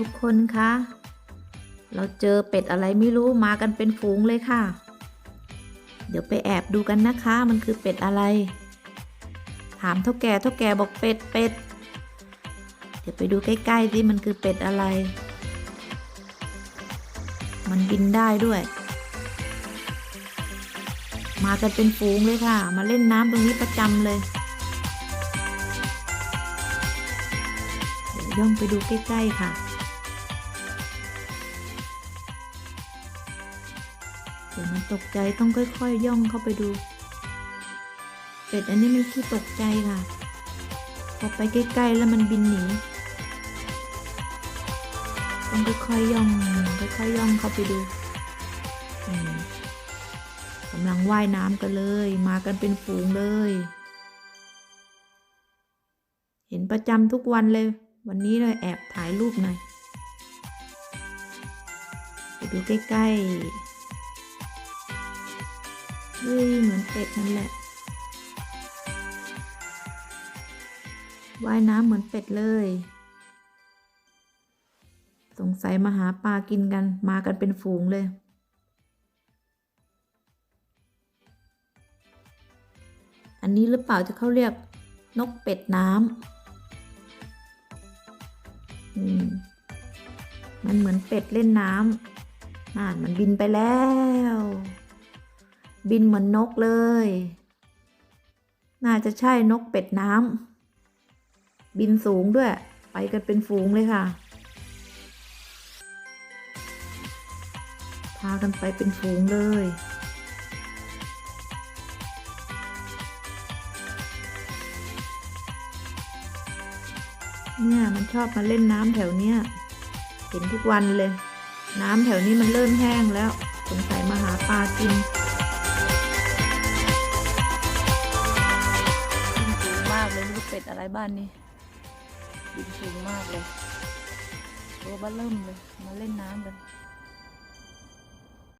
ทุกคนคะเราเจอเป็ดอะไรไม่รู้มากันเป็นฝูงเลยค่ะ เดี๋ยวไปแอบดูกันนะคะ มันคือเป็ดอะไร ถามเท่าแก่เท่าแก่บอกเป็ดเป็ดเดี๋ยวไปดูใกล้ๆสิมันคือเป็ดอะไร มันบินได้ด้วย มากันเป็นฝูงเลยค่ะ มาเล่นน้ำตรงนี้ประจำเลย เดี๋ยวย่องไปดูใกล้ๆค่ะ เดี๋ยวมันตกใจต้องค่อยๆย่องเข้าไปดู เป็ดอันนี้ไม่ขี้ตกใจค่ะ พอไปใกล้ๆแล้วมันบินหนี ต้องค่อยๆย่องค่อยๆย่องเข้าไปดูกำลังว่ายน้ำกันเลย มากันเป็นฝูงเลย เห็นประจำทุกวันเลย วันนี้เลยแอบถ่ายรูปหน่อยไปดูใกล้ๆ เฮ้ยเหมือนเป็ดนั่นแหละ ว่ายน้ำเหมือนเป็ดเลย สงสัยมาหาปลากินกัน มากันเป็นฝูงเลยอันนี้หรือเปล่าที่เขาเรียกนกเป็ดน้ำมมันเหมือนเป็ดเล่นน้ำน่านมันบินไปแล้ว บินเหมือนนกเลย น่าจะใช่นกเป็ดน้ำบินสูงด้วย ไปกันเป็นฝูงเลยค่ะ พากันไปเป็นฝูงเลยเนี่ยมันชอบมาเล่นน้ำแถวเนี้ยเห็นทุกวันเลย น้ำแถวนี้มันเริ่มแห้งแล้วสงสัยมาหาปลากิน เป็ดอะไรบ้านนี้บินสูงมากเลยตัวบ้าเริ่มเลย มาเล่นน้ำกัน